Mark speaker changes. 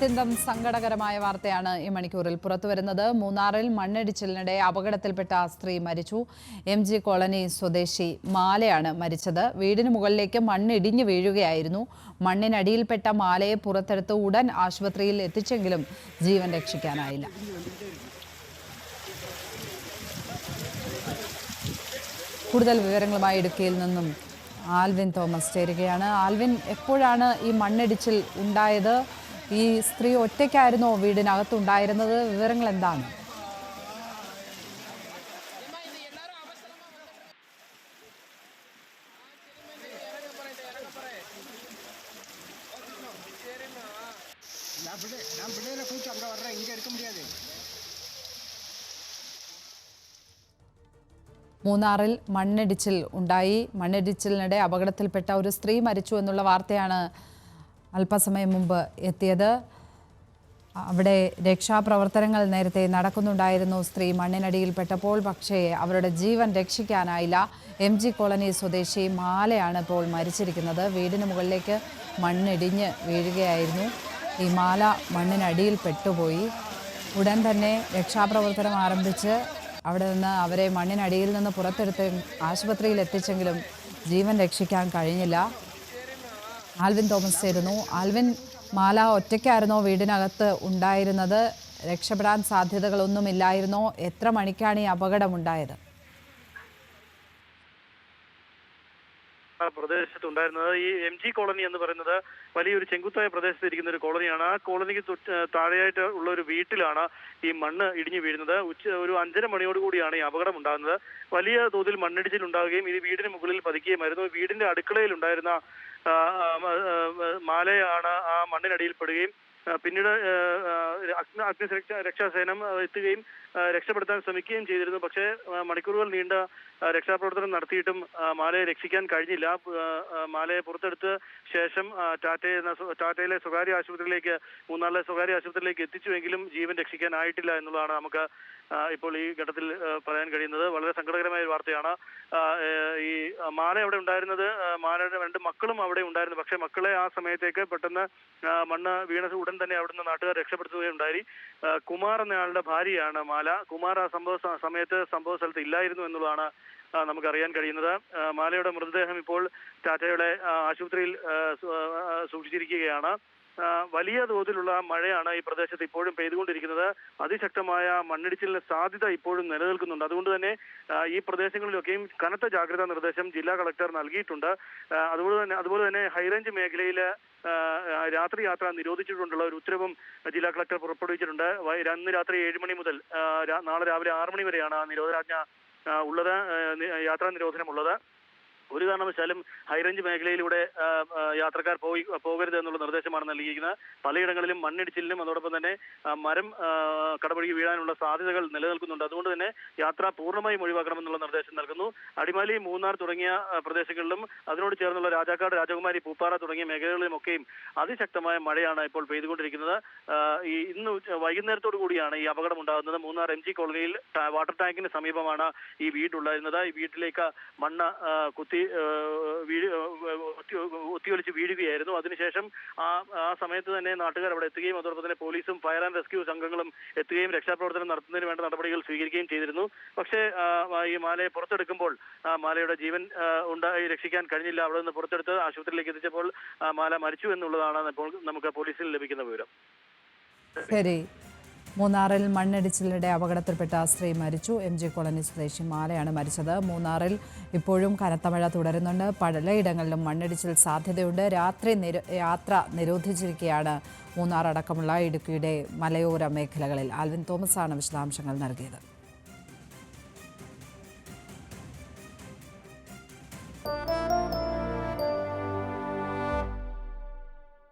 Speaker 1: അത്യന്തം സങ്കടകരമായ വാർത്തയാണ് ഈ മണിക്കൂറിൽ പുറത്തുവരുന്നത് മൂന്നാറിൽ മണ്ണിടിച്ചിലിനിടെ അപകടത്തിൽപ്പെട്ട സ്ത്രീ മരിച്ചു. എം ജി കോളനി സ്വദേശി മാലയാണ് മരിച്ചത്. വീടിന് മുകളിലേക്ക് മണ്ണിടിഞ്ഞു വീഴുകയായിരുന്നു. മണ്ണിനടിയിൽപ്പെട്ട മാലയെ പുറത്തെടുത്ത് ഉടൻ ആശുപത്രിയിൽ എത്തിച്ചെങ്കിലും ജീവൻ രക്ഷിക്കാനായില്ല. കൂടുതൽ വിവരങ്ങളുമായി ഇടുക്കിയിൽ നിന്നും ആൽവിൻ തോമസ് ചേരുകയാണ്. ആൽവിൻ എപ്പോഴാണ് ഈ മണ്ണിടിച്ചിൽ ഉണ്ടായത്? ഈ സ്ത്രീ ഒറ്റയ്ക്കായിരുന്നോ വീടിനകത്തുണ്ടായിരുന്നത്? വിവരങ്ങൾ എന്താണ് മൂന്നാറിൽ മണ്ണിടിച്ചിൽ ഉണ്ടായി. മണ്ണിടിച്ചിലിനിടെ അപകടത്തിൽപ്പെട്ട ഒരു സ്ത്രീ മരിച്ചു എന്നുള്ള വാർത്തയാണ് അല്പസമയം മുമ്പ് എത്തിയത്. അവിടെ രക്ഷാപ്രവർത്തനങ്ങൾ നേരത്തെ നടക്കുന്നുണ്ടായിരുന്നു. സ്ത്രീ മണ്ണിനടിയിൽപ്പെട്ടപ്പോൾ പക്ഷേ അവരുടെ ജീവൻ രക്ഷിക്കാനായില്ല. എം ജി കോളനി സ്വദേശി മാലയാണ് ഇപ്പോൾ മരിച്ചിരിക്കുന്നത്. വീടിന് മുകളിലേക്ക് മണ്ണിടിഞ്ഞ് വീഴുകയായിരുന്നു. ഈ മാല മണ്ണിനടിയിൽ പെട്ടുപോയി. ഉടൻ തന്നെ രക്ഷാപ്രവർത്തനം ആരംഭിച്ച് അവിടെ നിന്ന് അവരെ മണ്ണിനടിയിൽ നിന്ന് പുറത്തെടുത്ത് ആശുപത്രിയിൽ എത്തിച്ചെങ്കിലും ജീവൻ രക്ഷിക്കാൻ കഴിഞ്ഞില്ല. ആൽവിൻ തോമസ് ചേരുന്നു. ആൽവിൻ മാല ഒറ്റയ്ക്കായിരുന്നോ വീടിനകത്ത് ഉണ്ടായിരുന്നത്? രക്ഷപ്പെടാൻ സാധ്യതകളൊന്നുമില്ലായിരുന്നോ? എത്ര മണിക്കാണ് ഈ അപകടമുണ്ടായത്?
Speaker 2: ആ പ്രദേശത്ത് ഉണ്ടായിരുന്നത് ഈ എം ജി കോളനി എന്ന് പറയുന്നത് വലിയൊരു ചെങ്കുത്തായ പ്രദേശത്ത് ഇരിക്കുന്ന ഒരു കോളനിയാണ് ആ കോളനിക്ക് താഴെയായിട്ട് ഉള്ള ഒരു വീട്ടിലാണ് ഈ മണ്ണ് ഇടിഞ്ഞു വീഴുന്നത്. ഉച്ച ഒരു അഞ്ചര മണിയോടുകൂടിയാണ് ഈ അപകടം ഉണ്ടാകുന്നത്. വലിയ തോതിൽ മണ്ണിടിച്ചിൽ ഉണ്ടാവുകയും ഇത് വീടിന് മുകളിൽ പതിക്കുകയുമായിരുന്നു വീടിന്റെ അടുക്കളയിൽ ഉണ്ടായിരുന്ന മാലയാണ് ആ മണ്ണിനടിയിൽ പെടുകയും പിന്നീട് അഗ്നി അഗ്നിസുരക്ഷ രക്ഷാസേനം എത്തുകയും രക്ഷപ്പെടുത്താൻ ശ്രമിക്കുകയും ചെയ്തിരുന്നു. പക്ഷേ മണിക്കൂറുകൾ നീണ്ട രക്ഷാപ്രവർത്തനം നടത്തിയിട്ടും മാലയെ രക്ഷിക്കാൻ കഴിഞ്ഞില്ല. മാലയെ പുറത്തെടുത്ത് ശേഷം ടാറ്റയിൽ നിന്ന് ടാറ്റയിലെ സ്വകാര്യ ആശുപത്രിയിലേക്ക് മൂന്നാറിലെ സ്വകാര്യ ആശുപത്രിയിലേക്ക് എത്തിച്ചുവെങ്കിലും ജീവൻ രക്ഷിക്കാനായിട്ടില്ല എന്നുള്ളതാണ് നമുക്ക് ഇപ്പോൾ ഈ ഘട്ടത്തിൽ പറയാൻ കഴിയുന്നത്. വളരെ സങ്കടകരമായ ഒരു വാർത്തയാണ്. ഈ മാല അവിടെ ഉണ്ടായിരുന്നത്? മാലയുടെ രണ്ട് മക്കളും അവിടെ ഉണ്ടായിരുന്നു. പക്ഷെ മക്കളെ ആ സമയത്തേക്ക് പെട്ടെന്ന് മണ്ണ് വീണ ഉടൻ തന്നെ അവിടുന്ന് നാട്ടുകാർ രക്ഷപ്പെടുത്തുകയുണ്ടായി. കുമാർ എന്നയാളുടെ ഭാര്യയാണ് മാല കുമാർ ആ സംഭവ സമയത്ത് സംഭവ സ്ഥലത്ത് ഇല്ലായിരുന്നു എന്നുള്ളതാണ് നമുക്ക് നമുക്കറിയാൻ കഴിയുന്നത്. മാലയുടെ മൃതദേഹം ഇപ്പോൾ ടാറ്റയുടെ ആശുപത്രിയിൽ സൂക്ഷിച്ചിരിക്കുകയാണ്. വലിയ തോതിലുള്ള മഴയാണ് ഈ പ്രദേശത്ത് ഇപ്പോഴും പെയ്തുകൊണ്ടിരിക്കുന്നത്. അതിശക്തമായ മണ്ണിടിച്ചിലിന് സാധ്യത ഇപ്പോഴും നിലനിൽക്കുന്നുണ്ട്. അതുകൊണ്ട് തന്നെ ഈ പ്രദേശങ്ങളിലൊക്കെയും കനത്ത ജാഗ്രതാ നിർദ്ദേശം ജില്ലാ കളക്ടർ നൽകിയിട്ടുണ്ട്. അതുപോലെ തന്നെ അതുപോലെ തന്നെ ഹൈറേഞ്ച് മേഖലയിൽ രാത്രി യാത്ര നിരോധിച്ചിട്ടുണ്ടുള്ള ഒരു ഉത്തരവും ജില്ലാ കളക്ടർ പുറപ്പെടുവിച്ചിട്ടുണ്ട്. അന്ന് രാത്രി ഏഴ് മണി മുതൽ നാളെ രാവിലെ ആറ് മണി വരെയാണ് നിരോധനാജ്ഞ ഉള്ളത് യാത്രാ നിരോധനമുള്ളത്. ഒരു കാരണവശാലും ഹൈറേഞ്ച് മേഖലയിലൂടെ യാത്രക്കാർ പോയി പോകരുത് എന്നുള്ള നിർദ്ദേശമാണ് നൽകിയിരിക്കുന്നത്. പലയിടങ്ങളിലും മണ്ണിടിച്ചിലിനും അതോടൊപ്പം തന്നെ മരം കടപുഴകി വീഴാനുള്ള സാധ്യതകൾ നിലനിൽക്കുന്നുണ്ട്. അതുകൊണ്ട് തന്നെ യാത്ര പൂർണമായും ഒഴിവാക്കണമെന്നുള്ള നിർദ്ദേശം നൽകുന്നു. അടിമാലി മൂന്നാർ തുടങ്ങിയ പ്രദേശങ്ങളിലും അതിനോട് ചേർന്നുള്ള രാജാക്കാട് രാജകുമാരി പൂപ്പാറ തുടങ്ങിയ മേഖലകളിലുമൊക്കെയും അതിശക്തമായ മഴയാണ് ഇപ്പോൾ പെയ്തുകൊണ്ടിരിക്കുന്നത്. ഈ ഇന്ന് വൈകുന്നേരത്തോടു കൂടിയാണ് ഈ അപകടം ഉണ്ടാകുന്നത് മൂന്നാർ എം ജി കോളനിയിൽ വാട്ടർ ടാങ്കിന് സമീപമാണ് ഈ വീടുണ്ടായിരുന്നത്. ഈ വീട്ടിലേക്ക് മണ്ണ് കുത്തി ഒത്തി ഒത്തിയൊലിച്ച് വീഴുകയായിരുന്നു. അതിനുശേഷം ആ ആ സമയത്ത് തന്നെ നാട്ടുകാർ അവിടെ എത്തുകയും അതോടൊപ്പം തന്നെ പോലീസും ഫയർ ആൻഡ് റെസ്ക്യൂ സംഘങ്ങളും എത്തുകയും രക്ഷാപ്രവർത്തനം നടത്തുന്നതിന് വേണ്ട നടപടികൾ സ്വീകരിക്കുകയും ചെയ്തിരുന്നു. പക്ഷേ ഈ മാലയെ പുറത്തെടുക്കുമ്പോൾ മാലയുടെ ജീവൻ ഉണ്ടായി രക്ഷിക്കാൻ കഴിഞ്ഞില്ല. അവിടെ നിന്ന് പുറത്തെടുത്ത് ആശുപത്രിയിലേക്ക് എത്തിച്ചപ്പോൾ മാല മരിച്ചു എന്നുള്ളതാണ് ഇപ്പോൾ നമുക്ക് പോലീസിൽ ലഭിക്കുന്ന വിവരം.
Speaker 1: ശരി. മൂന്നാറിൽ മണ്ണിടിച്ചിലിടെ അപകടത്തിൽപ്പെട്ട സ്ത്രീ മരിച്ചു. എം ജി കോളനി സ്വദേശി മാലയാണ് മരിച്ചത്. മൂന്നാറിൽ ഇപ്പോഴും കനത്ത മഴ തുടരുന്നുണ്ട്. പലയിടങ്ങളിലും മണ്ണിടിച്ചിൽ സാധ്യതയുണ്ട്. രാത്രി യാത്ര നിരോധിച്ചിരിക്കുകയാണ് മൂന്നാർ അടക്കമുള്ള ഇടുക്കിയുടെ മലയോര മേഖലകളിൽ. ആൽവിൻ തോമസാണ് വിശദാംശങ്ങൾ നൽകിയത്.